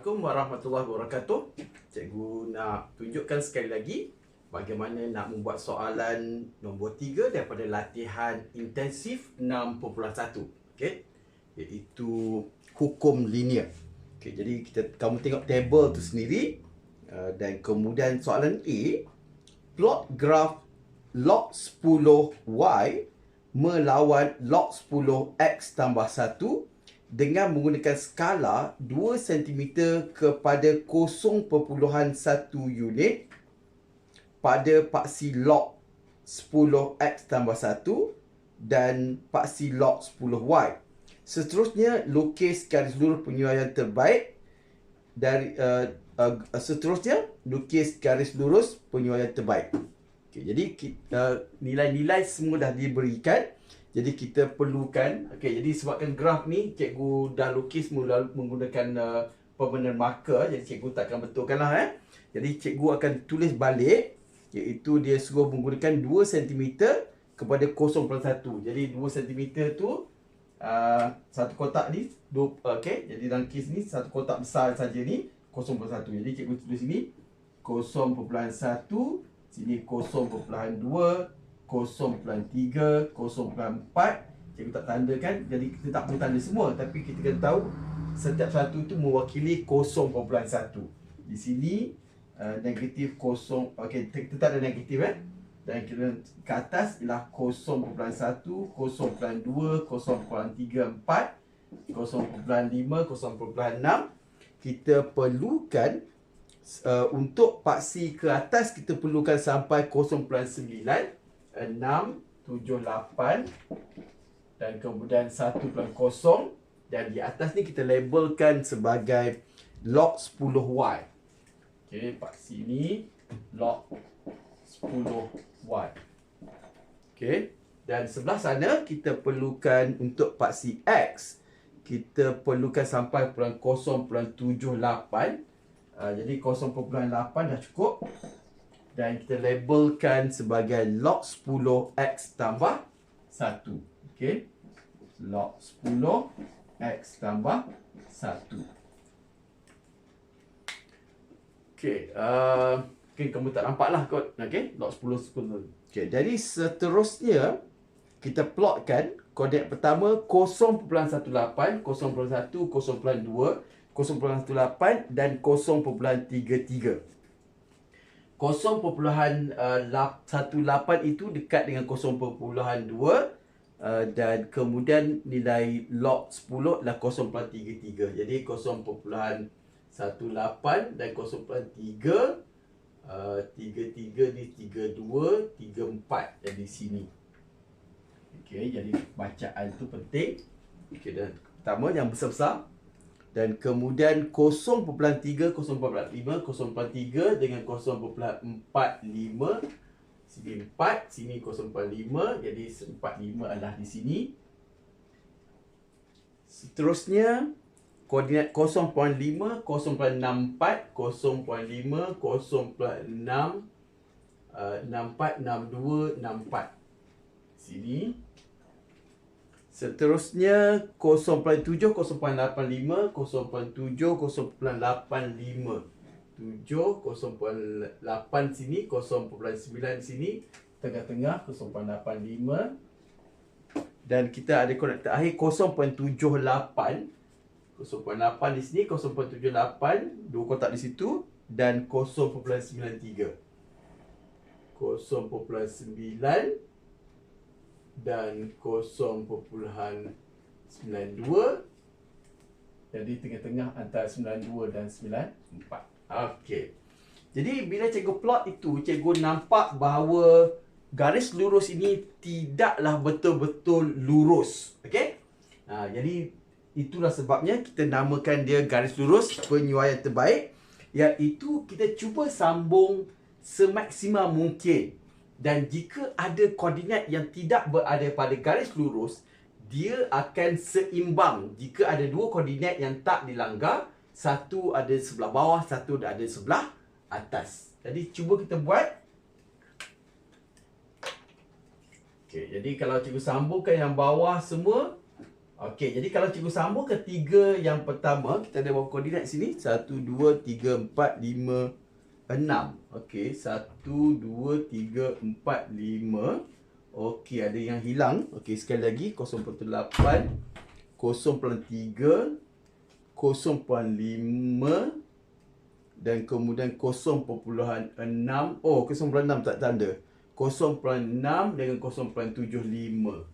Assalamualaikum warahmatullahi wabarakatuh. Cikgu nak tunjukkan sekali lagi bagaimana nak membuat soalan nombor 3 daripada latihan intensif 6.1. Okey. Iaitu hukum linear. Okey, jadi kita kamu tengok table tu sendiri uh, dan kemudian soalan A plot graf log 10y melawan log 10x tambah 1 dengan menggunakan skala 2 cm kepada 0.1 unit pada paksi log 10x tambah 1 dan paksi log 10y. Seterusnya, lukis garis lurus penyuaian terbaik dari uh, uh, seterusnya lukis garis lurus penyuaian terbaik. Okay, jadi uh, nilai-nilai semua dah diberikan. Jadi kita perlukan okey jadi sebabkan graf ni cikgu dah lukis menggunakan uh, permanent marker jadi cikgu takkan betulkanlah eh. Jadi cikgu akan tulis balik iaitu dia suruh menggunakan 2 cm kepada 0.1. Jadi 2 cm tu uh, satu kotak ni okey jadi dalam kes ni satu kotak besar saja ni 0.1. Jadi cikgu tulis sini 0.1 sini 0.2 0.3, 0.4 Cikgu tak tandakan. Jadi kita tak perlu tanda semua. Tapi kita kena tahu Setiap satu itu mewakili 0.1 Di sini uh, Negatif 0 Okay, kita tak ada negatif eh. Dan kita ke atas ialah 0.1 0.2 0.3 4 0.5 0.6 Kita perlukan uh, Untuk paksi ke atas Kita perlukan sampai 0.9 enam, tujuh, lapan dan kemudian satu pelan kosong dan di atas ni kita labelkan sebagai log 10y. Okey, pak sini log 10y. Okey, dan sebelah sana kita perlukan untuk paksi x kita perlukan sampai tujuh lapan. Uh, jadi 0.8 dah cukup dan kita labelkan sebagai log 10 x tambah 1. Okey. Log 10 x tambah 1. Okey, uh, mungkin kamu tak nampak lah kot. Okey, log 10 10. Okey, jadi seterusnya kita plotkan koordinat pertama 0.18, 0.1, 0.2, 0.18 dan 0.33. 0.18 itu dekat dengan 0.2 uh, dan kemudian nilai log 10 adalah 0.33. Jadi 0.18 dan 0.3 uh, 33 ni 32, 34 yang di sini. Okey, jadi bacaan tu penting. Okey dan pertama yang besar-besar dan kemudian 0.3 0.45 0.3 dengan 0.45 sini 4 sini 0.5 jadi 45 adalah di sini. Seterusnya koordinat 0.5 0.64 0.5 0.6 64 62 64 sini Seterusnya 0.7, 0.85, 0.7, 0.85 7, 0.8 sini, 0.9 sini Tengah-tengah 0.85 Dan kita ada konektor akhir 0.78 0.8 di sini, 0.78 Dua kotak di situ Dan 0.93 0.9 dan 0.92 jadi tengah-tengah antara 92 dan 94 okey. Jadi bila cikgu plot itu cikgu nampak bahawa garis lurus ini tidaklah betul-betul lurus. Okey? Ha, jadi itulah sebabnya kita namakan dia garis lurus penyuaian terbaik. Iaitu kita cuba sambung semaksimal mungkin dan jika ada koordinat yang tidak berada pada garis lurus dia akan seimbang. Jika ada dua koordinat yang tak dilanggar satu ada sebelah bawah satu ada sebelah atas. Jadi cuba kita buat. Okey, jadi kalau cikgu sambungkan yang bawah semua Okey, jadi kalau cikgu sambung ke tiga yang pertama, kita ada berapa koordinat sini? Satu, dua, tiga, empat, lima, enam. Okey, satu, dua, tiga, empat, lima. Okey, ada yang hilang. Okey, sekali lagi, 0.8, 0.3, 0.5, dan kemudian 0.6. Oh, 0.6 tak tanda. 0.6 dengan 0.75.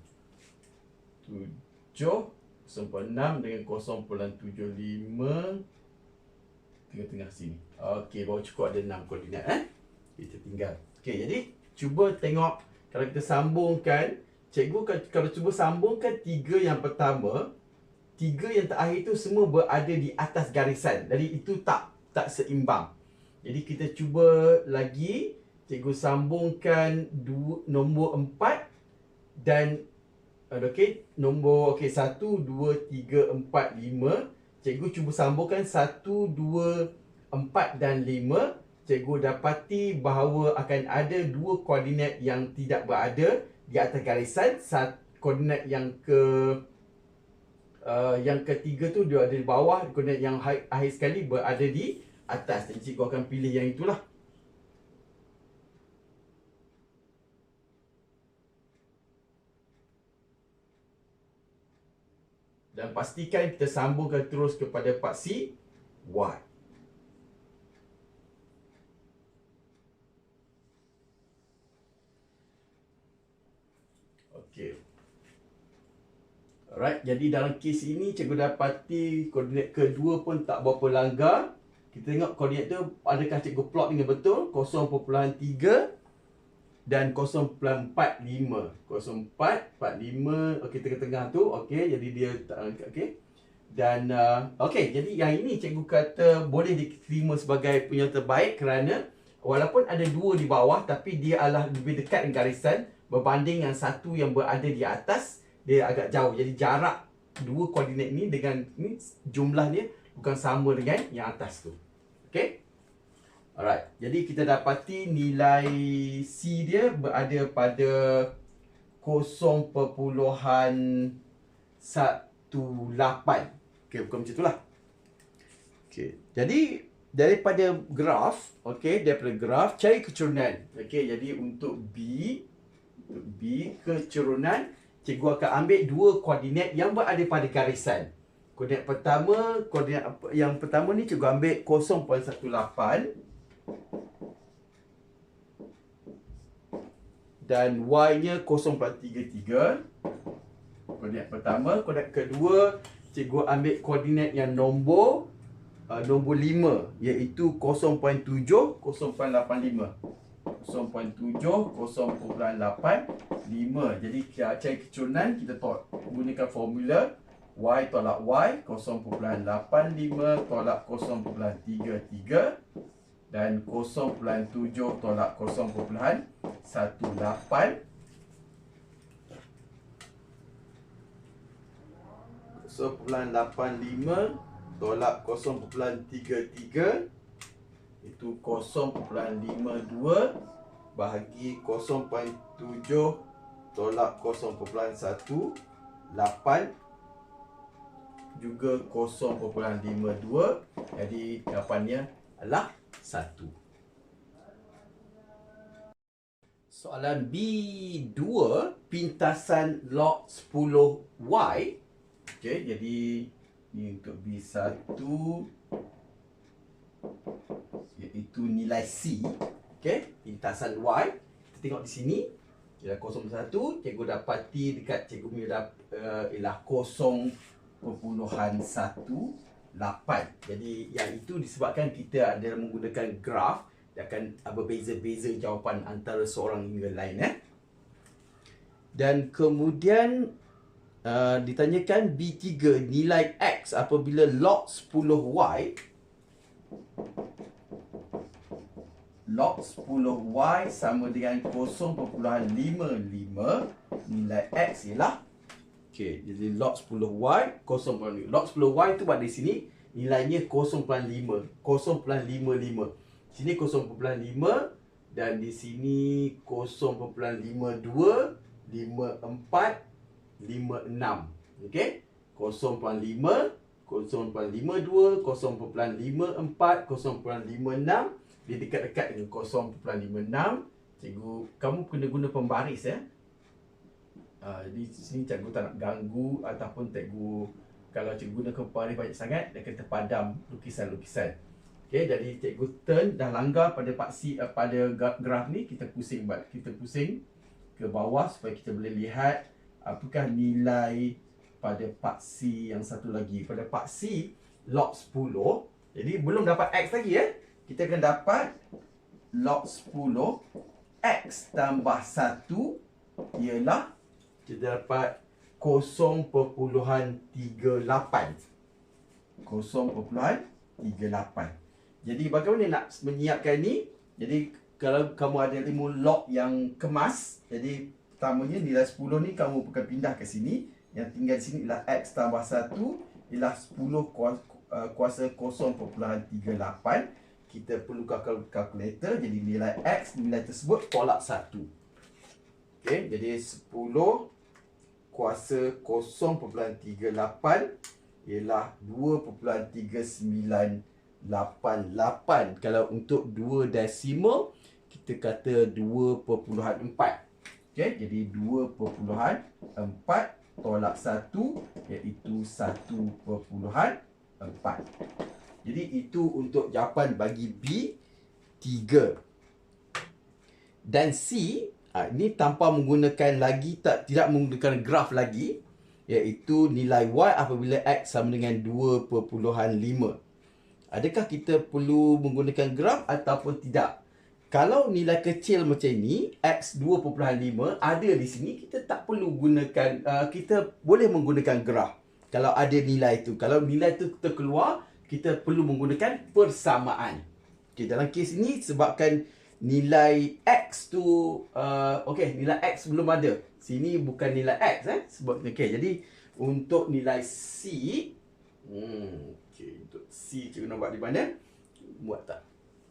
0.6 dengan 0.75 tengah-tengah sini. Okey, baru cukup ada 6 koordinat eh. Kita tinggal. Okey, jadi cuba tengok kalau kita sambungkan, cikgu kalau cuba sambungkan tiga yang pertama, tiga yang terakhir tu semua berada di atas garisan. Jadi itu tak tak seimbang. Jadi kita cuba lagi cikgu sambungkan dua, nombor empat dan Okey, nombor okey 1 2 3 4 5. Cikgu cuba sambungkan 1 2 4 dan 5. Cikgu dapati bahawa akan ada dua koordinat yang tidak berada di atas garisan. Koordinat yang ke uh, yang ketiga tu dia ada di bawah, koordinat yang akhir sekali berada di atas. Jadi cikgu akan pilih yang itulah. Dan pastikan kita sambungkan terus kepada part C Y. Okey. Alright, jadi dalam kes ini cikgu dapati koordinat kedua pun tak berapa langgar. Kita tengok koordinat tu adakah cikgu plot dengan betul? 0.3 dan 0.45 0445 okey tengah-tengah tu. Okey jadi dia okey. Dan uh, okey jadi yang ini cikgu kata boleh diterima sebagai penyelesaian terbaik kerana walaupun ada dua di bawah tapi dia adalah lebih dekat dengan garisan berbanding yang satu yang berada di atas dia agak jauh jadi jarak dua koordinat ini dengan ni jumlahnya bukan sama dengan yang atas tu okey Alright, jadi kita dapati nilai C dia berada pada 0.18. Okey, bukan macam itulah. Okey, jadi daripada graf, okey, daripada graf cari kecurunan. Okey, jadi untuk B B kecurunan. Cikgu akan ambil dua koordinat yang berada pada garisan. Koordinat pertama, koordinat yang pertama ni cikgu ambil 0.18 dan Y-nya 0.33 koordinat pertama koordinat kedua cikgu ambil koordinat yang nombor uh, nombor 5 iaitu 0.7 0.85 0.7 0.85 jadi cari kecurunan kita tolak gunakan formula Y tolak Y 0.85 tolak 0.33 dan 0.7 tolak 0.18 0.85 tolak 0.33 itu 0.52 bahagi 0.7 tolak 0.18 juga 0.52 jadi jawapannya adalah satu. Soalan B2 pintasan log 10Y. Okey, jadi ni untuk B1 iaitu nilai C. Okey, pintasan Y. Kita tengok di sini. Ialah 01. Cikgu dapati dekat cikgu punya dap, uh, ialah 0.1 8. Jadi yang itu disebabkan kita ada menggunakan graf dia akan berbeza-beza jawapan antara seorang hingga lain eh. Dan kemudian uh, ditanyakan B3 nilai X apabila log 10Y log 10Y sama dengan 0.55 nilai X ialah Okey, jadi log 10y 0.5. Log 10y tu pada sini nilainya 0.5. 0.55. Sini 0.5 dan di sini 0.52 54 56. Okey? 0.5 0.52 0.54 0.56 dia dekat-dekat dengan 0.56 cikgu kamu kena guna pembaris ya uh, di sini cikgu tak nak ganggu ataupun cikgu kalau cikgu guna pembaris banyak sangat dia akan terpadam lukisan-lukisan Okay, jadi cikgu turn dah langgar pada paksi uh, pada graf ni kita pusing kita pusing ke bawah supaya kita boleh lihat apakah nilai pada paksi yang satu lagi. Pada paksi log 10, jadi belum dapat x lagi ya. Kita akan dapat log 10 x tambah 1 ialah kita dapat 0.38. 0.38. Jadi bagaimana nak menyiapkan ni? Jadi kalau kamu ada ilmu log yang kemas, jadi pertamanya nilai 10 ni kamu akan pindah ke sini. Yang tinggal di sini ialah x tambah 1 ialah 10 kuasa 0.38. Kita perlu kalkulator. Jadi nilai x, nilai tersebut tolak 1. Okay, jadi 10 kuasa 0.38 ialah 2.39 88 kalau untuk 2 desimal kita kata 2.4 okey jadi 2.4 tolak 1 iaitu 1.4 jadi itu untuk jawapan bagi B 3 dan C ha, ini tanpa menggunakan lagi tak tidak menggunakan graf lagi iaitu nilai y apabila x sama dengan 2.5 Adakah kita perlu menggunakan graf ataupun tidak? Kalau nilai kecil macam ni, X 2.5 ada di sini, kita tak perlu gunakan, uh, kita boleh menggunakan graf. Kalau ada nilai itu. Kalau nilai itu terkeluar, kita perlu menggunakan persamaan. Okay, dalam kes ini sebabkan nilai X tu, uh, okay, nilai X belum ada. Sini bukan nilai X. Eh? Sebab, okay, jadi untuk nilai C, hmm, Okey, untuk C cikgu nak buat di mana? Buat tak?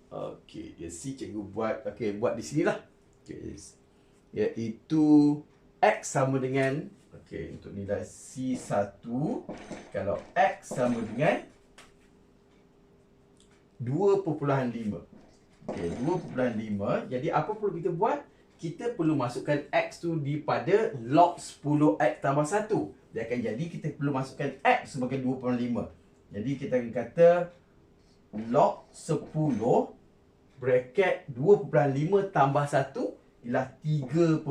Okey, ya C cikgu buat. Okey, buat di sinilah. Okey. Iaitu X sama dengan Okey, untuk nilai C1 kalau X sama dengan 2.5. Okey, 2.5. Jadi apa perlu kita buat? Kita perlu masukkan X tu di pada log 10X tambah 1. Dia akan jadi kita perlu masukkan X sebagai 2.5. Jadi kita akan kata log 10 bracket 2.5 tambah 1 ialah 3.5.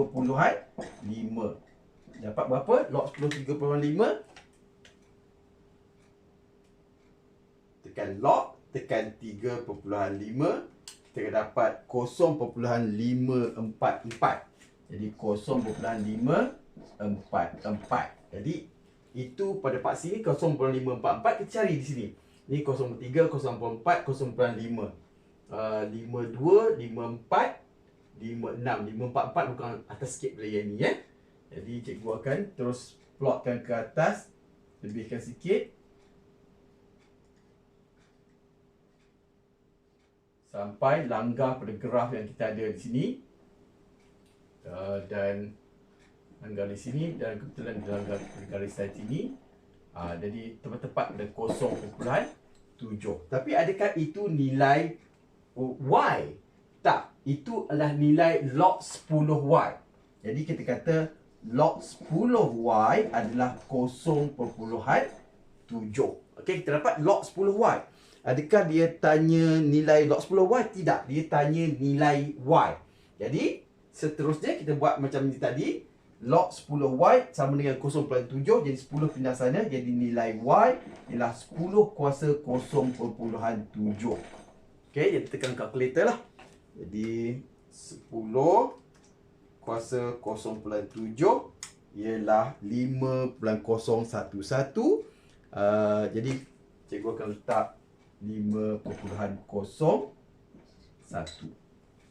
Dapat berapa? Log 10 3.5. Tekan log, tekan 3.5. Kita akan dapat 0.544. Jadi 0.544. Jadi itu pada C ni 0.544 kita cari di sini. Ni 03, 04, 0.5. Uh, 52, 54, 56. 544 bukan atas sikit pada yang ni ya. Jadi cikgu akan terus plotkan ke atas. Lebihkan sikit. Sampai langgar pada graf yang kita ada di sini. Uh, dan garis sini dan kebetulan dalam garis saya sini. Uh, jadi tepat-tepat pada 0.7 tapi adakah itu nilai y? Tak itu adalah nilai log 10y jadi kita kata log 10y adalah 0.7 okey kita dapat log 10y adakah dia tanya nilai log 10y tidak. Dia tanya nilai y. Jadi seterusnya kita buat macam ni tadi. Log 10y sama dengan 0.7 jadi 10 pindah sana jadi nilai y ialah 10 kuasa 0.7 Okey, jadi tekan kalkulator lah. Jadi 10 kuasa 0.7 ialah 5.011 uh, jadi cikgu akan letak 5.01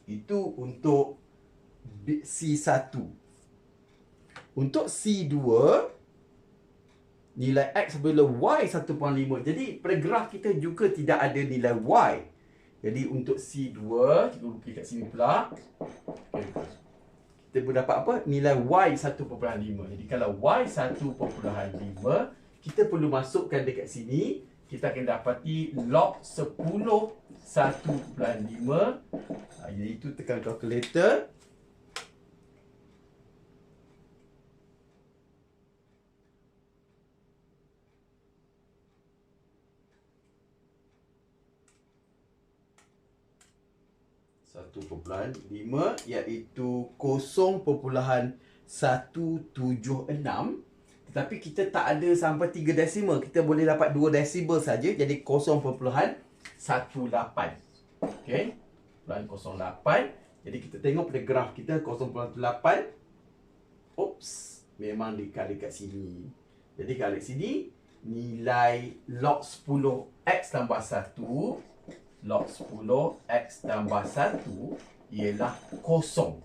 itu untuk C1 untuk C2 nilai X bila Y 1.5. Jadi pada graf kita juga tidak ada nilai Y. Jadi untuk C2 kita lukis kat sini pula. Kita boleh dapat apa? Nilai Y 1.5. Jadi kalau Y 1.5 kita perlu masukkan dekat sini. Kita akan dapati log 10 1 bulan 5. Ha, iaitu tekan calculator. satu perpuluhan lima iaitu kosong perpuluhan satu tujuh enam tetapi kita tak ada sampai tiga desimal kita boleh dapat dua desimal saja. Jadi kosong perpuluhan satu lapan. Okey? Perpuluhan kosong lapan. Jadi kita tengok pada graf kita kosong perpuluhan lapan. Oops memang dikali kat sini. Jadi kali sini nilai log 10 x tambah 1 log 10 X tambah 1 ialah kosong.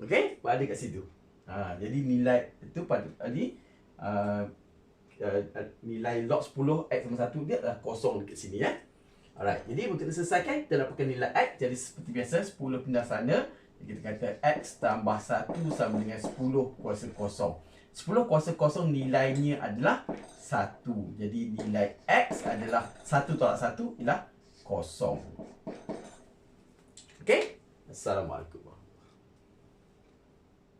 Okey, ada kat situ. Ha, jadi nilai itu pada tadi uh, uh, nilai log 10 X tambah 1 dia adalah kosong dekat sini ya. Alright, jadi untuk diselesaikan kita dapatkan nilai X jadi seperti biasa 10 pindah sana kita kata X tambah 1 sama dengan 10 kuasa kosong 10 kuasa kosong nilainya adalah 1 Jadi nilai X adalah 1 tolak 1 ialah kosong. Okay? Assalamualaikum.